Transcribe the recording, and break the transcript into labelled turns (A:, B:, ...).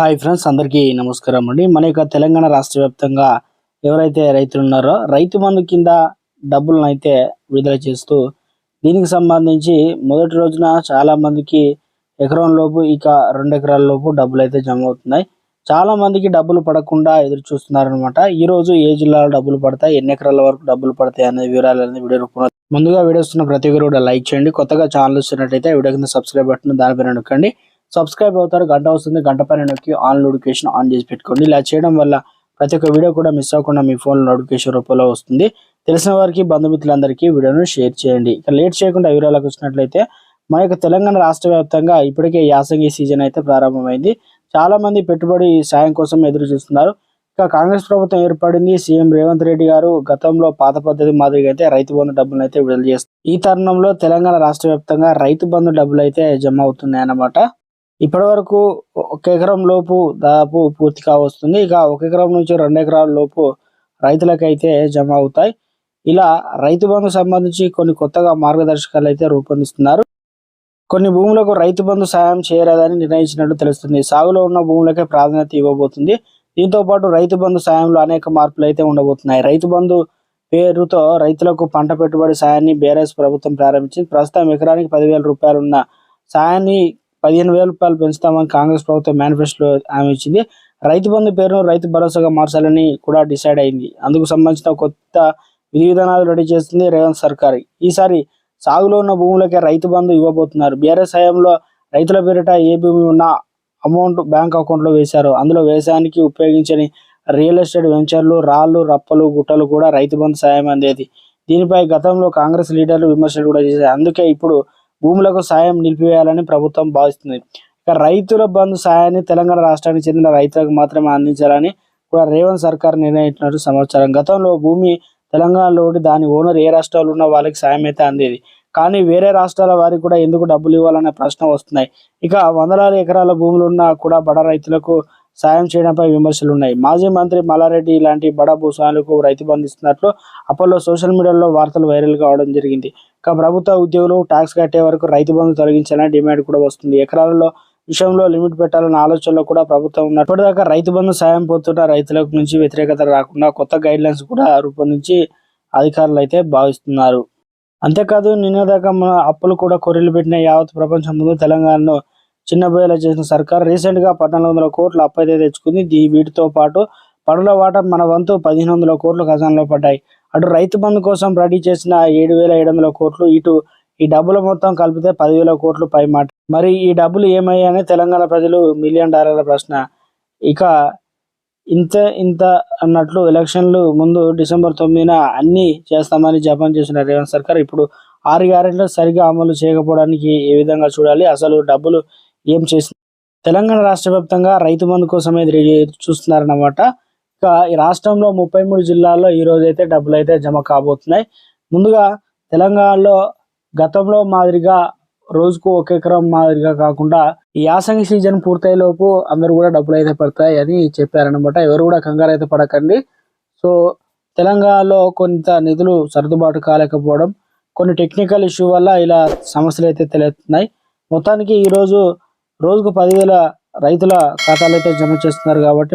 A: Hi friends అందరికీ నమస్కారం అండి. మన యొక్క తెలంగాణ రాష్ట్ర వ్యాప్తంగా ఎవరైతే రైతులు ఉన్నారో రైతు బంధు కింద డబ్బులను అయితే విడుదల చేస్తూ దీనికి సంబంధించి మొదటి రోజున చాలా మందికి ఎకరం లోపు ఇక రెండు ఎకరాల లోపు డబ్బులు అయితే జమ అవుతున్నాయి చాలా మందికి డబ్బులు పడకుండా ఎదురు చూస్తున్నారనమాట ఈ రోజు ఏ జిల్లాలో డబ్బులు పడతాయి ఎన్ని ఎకరాల వరకు డబ్బులు పడతాయి అనే వివరాలు అనేది వీడియో రూపంలో ముందుగా వీడియోస్తున్న ప్రతి ఒక్కరు కూడా లైక్ చేయండి. కొత్తగా ఛానల్ చూస్తున్నట్టయితే వీడియో కింద సబ్స్క్రైబ్ బటన్ దానిపైన నొక్కండి. సబ్స్క్రైబ్ అవుతారు గంట వస్తుంది గంట పైన నొక్కి ఆన్ నోటిఫికేషన్ ఆన్ చేసి పెట్టుకోండి. ఇలా చేయడం వల్ల ప్రతి ఒక్క వీడియో కూడా మిస్ అవ్వకుండా మీ ఫోన్ నోటిఫికేషన్ రూపంలో వస్తుంది. తెలిసిన వారికి బంధుమిత్రులందరికీ వీడియోను షేర్ చేయండి. ఇక లేట్ చేయకుండా వివరాలకు వచ్చినట్లయితే మన యొక్క తెలంగాణ రాష్ట్ర వ్యాప్తంగా ఇప్పటికే యాసంగి సీజన్ అయితే ప్రారంభమైంది. చాలా మంది పెట్టుబడి సాయం కోసం ఎదురు చూస్తున్నారు. ఇక కాంగ్రెస్ ప్రభుత్వం ఏర్పడింది. సీఎం రేవంత్ రెడ్డి గారు గతంలో పాత పద్ధతి మాదిరిగా అయితే రైతు బంధు డబ్బులను అయితే విడుదల చేస్తారు ఈ తరుణంలో తెలంగాణ రాష్ట్ర వ్యాప్తంగా రైతు బంధు డబ్బులు అయితే జమ అవుతున్నాయి అన్నమాట ఇప్పటి వరకు ఒక ఎకరం లోపు దాదాపు పూర్తి కావస్తుంది. ఇక ఒక ఎకరం నుంచి రెండు ఎకరాల లోపు రైతులకైతే జమ అవుతాయి. ఇలా రైతు బంధు సంబంధించి కొన్ని కొత్తగా మార్గదర్శకాలు అయితే రూపొందిస్తున్నారు. కొన్ని భూములకు రైతు బంధు సాయం చేయరాదని నిర్ణయించినట్లు తెలుస్తుంది. సాగులో ఉన్న భూములకే ప్రాధాన్యత ఇవ్వబోతుంది. దీంతో పాటు రైతు బంధు సాయంలో అనేక మార్పులు అయితే ఉండబోతున్నాయి. రైతు బంధు పేరుతో రైతులకు పంట పెట్టుబడి సాయాన్ని బీఆర్ఎస్ ప్రభుత్వం ప్రారంభించింది. ప్రస్తుతం ఎకరానికి పదివేల రూపాయలు ఉన్న సాయాన్ని పదిహేను వేల రూపాయలు పెంచుతామని కాంగ్రెస్ ప్రభుత్వం మేనిఫెస్టోలో హామీ ఇచ్చింది. రైతు బంధు పేరును రైతు భరోసాగా మార్చాలని కూడా డిసైడ్ అయింది. అందుకు సంబంధించిన కొత్త విధి విధానాలు రెడీ చేస్తుంది రేవంత్ సర్కార్. ఈసారి సాగులో ఉన్న భూములకే రైతు బంధు ఇవ్వబోతున్నారు. బీఆర్ఎస్ హయాంలో రైతుల పేరిట ఏ భూమి ఉన్నా అమౌంట్ బ్యాంక్ అకౌంట్లో వేశారు. అందులో వ్యవసాయానికి ఉపయోగించని రియల్ ఎస్టేట్ వెంచర్లు రాళ్ళు రప్పలు గుట్టలు కూడా రైతు బంధు సాయం అందేది దీనిపై గతంలో కాంగ్రెస్ లీడర్లు విమర్శలు కూడా చేశారు. అందుకే ఇప్పుడు భూములకు సాయం నిలిపివేయాలని ప్రభుత్వం భావిస్తుంది. ఇక రైతుల బంధు సాయాన్ని తెలంగాణ రాష్ట్రానికి చెందిన రైతులకు మాత్రమే అందించాలని కూడా రేవంత్ సర్కార్ నిర్ణయించినట్టు సమాచారం. గతంలో భూమి తెలంగాణలోని దాని ఓనర్ ఏ రాష్ట్రాలు ఉన్న వాళ్ళకి సాయం అయితే అందేది. కానీ వేరే రాష్ట్రాల వారికి కూడా ఎందుకు డబ్బులు ఇవ్వాలనే ప్రశ్న వస్తున్నాయి. ఇక వందలాది ఎకరాల భూములున్నా కూడా బడ రైతులకు సాయం చేయడంపై విమర్శలు ఉన్నాయి మాజీ మంత్రి మల్లారెడ్డి ఇలాంటి బడా భూస్వాములకు రైతు బంధిస్తున్నట్లు అపోలో సోషల్ మీడియాలో వార్తలు వైరల్ కావడం జరిగింది. ఇక ప్రభుత్వ ఉద్యోగులు ట్యాక్స్ కట్టే వరకు రైతు బంధు తొలగించాలని డిమాండ్ కూడా వస్తుంది. ఎకరాలలో విషయంలో లిమిట్ పెట్టాలన్న ఆలోచనలో కూడా ప్రభుత్వం ఉన్నది ఇప్పటిదాకా రైతు బంధు సాయం పోతున్న రైతులకు నుంచి వ్యతిరేకత రాకుండా కొత్త గైడ్ లైన్స్ కూడా రూపొందించి అధికారులు అయితే భావిస్తున్నారు. అంతేకాదు నిన్నదాకా మన అప్పులు కూడా కొర్రెలు పెట్టిన యావత్ ప్రపంచం ముందు తెలంగాణను చిన్నబోయేలా చేసిన సర్కార్ రీసెంట్గా పద్నాలుగు వందల కోట్లు అప్పైతే తెచ్చుకుంది. దీ వీటితో పాటు పనుల వాటా మన వంతు పదిహేను వందల కోట్లు ఖజానాలో పడ్డాయి. అటు రైతు బంధు కోసం రెడీ చేసిన ఏడు వేల ఏడు వందల కోట్లు ఇటు ఈ డబ్బుల మొత్తం కలిపితే పదివేల కోట్లు పై మాట. మరి ఈ డబ్బులు ఏమయ్యాయని తెలంగాణ ప్రజలు మిలియన్ డాలర్ల ప్రశ్న. ఇక ఇంత ఇంత అన్నట్లు ఎలక్షన్లు ముందు డిసెంబర్ తొమ్మిదిన అన్ని చేస్తామని జపాన్ చేసిన రేవంత్ సర్కార్ ఇప్పుడు ఆరు గ్యారెంట్లు సరిగా అమలు చేయకపోవడానికి ఏ విధంగా చూడాలి? అసలు డబ్బులు ఏం చేసి తెలంగాణ రాష్ట్ర వ్యాప్తంగా రైతు బంధు కోసం ఎదురు చూస్తున్నారన్నమాట. ఇక ఈ రాష్ట్రంలో ముప్పై మూడు జిల్లాల్లో ఈ రోజు అయితే డబ్బులు అయితే జమ కాబోతున్నాయి. ముందుగా తెలంగాణలో గతంలో మాదిరిగా రోజుకు ఒక ఎకరం మాదిరిగా కాకుండా ఈ యాసంగి సీజన్ పూర్తయ్యేలోపు అందరూ కూడా డబ్బులు అయితే పడతాయి అని చెప్పారనమాట ఎవరు కూడా కంగారు అయితే పడకండి. సో తెలంగాణలో కొంత నిధులు సర్దుబాటు కాలేకపోవడం కొన్ని టెక్నికల్ ఇష్యూ వల్ల ఇలా సమస్యలు అయితే తెలుస్తున్నాయి మొత్తానికి ఈరోజు రోజుకు పదివేల రైతుల ఖాతాలు అయితే జమ చేస్తున్నారు కాబట్టి